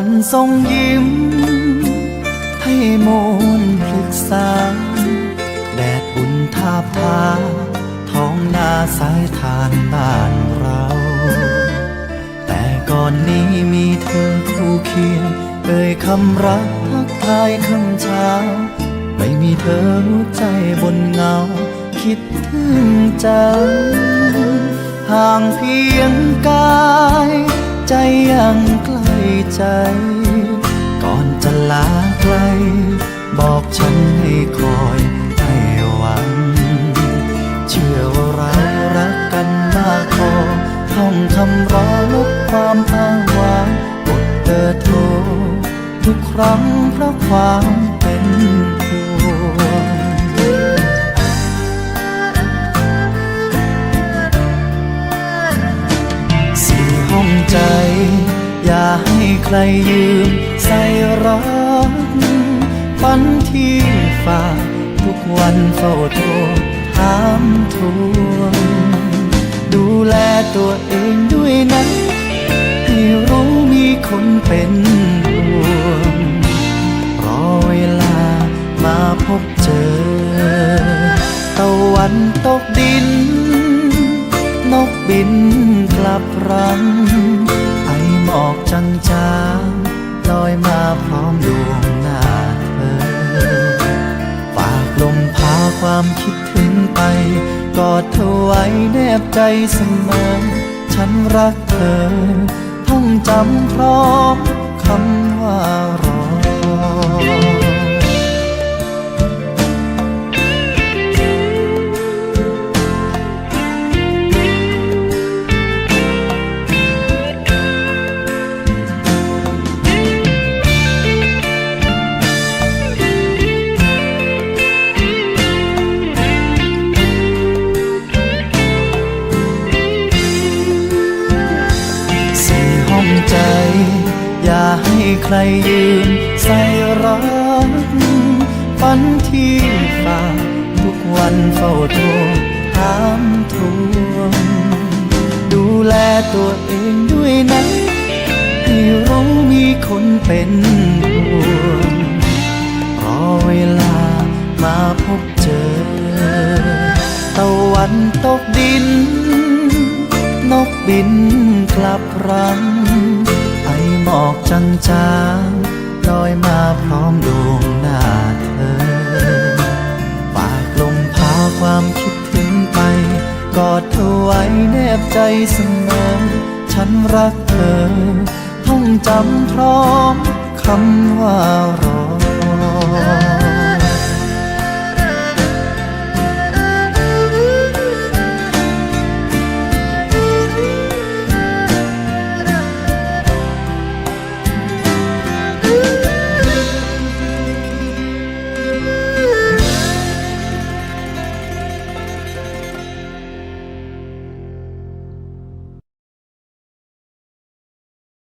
วันทรงยิ้ม ให้มนพลึกษา แดดอุ่นทาบทา ท้องนาสายทานบ้านเรา แต่ก่อนนี้มีเธอคู่เคียงเอ่ยคำรักทักทายคำเช้า ไม่มีเธอหัวใจบนเงา คิดถึงจังห่างเพียงกาย ใจ ก่อนจะลาไกล บอกฉันให้คอยให้หวัง เชื่อว่าเรารักกันมากพอท่องคำร้อลบความอ้างว้างกดเบอร์โทรทุกครั้งเพราะความ ใครยืมใส่รักฝันที่ฝากทุกวันเฝ้าโทรถามทวงดูแลตัวเองด้วยนะให้รู้มีคนเป็นห่วงรอเวลามาพบเจอ ตะวันตกดิน นกบินกลับรัง ความคิดถึงไป กอดเธอไว้แนบใจเสมอ ฉันรักเธอ ท่องจำพร้อมคำว่า ใครยืมใส่รักฝันที่ฝากทุกวันเฝ้าโทรถามทวงดูแลตัวเองด้วยนะให้รู้มีคนเป็นห่วงรอเวลามาพบเจอ ตะวันตกดิน นกบินกลับรัง ออกจางจางๆลอยมาพร้อมดวงหน้าเธอ ฝากลมพาความคิดถึงไป กอดเธอไว้แนบใจเสมอ ฉันรักเธอ ท่องจำพร้อมคำว่ารอ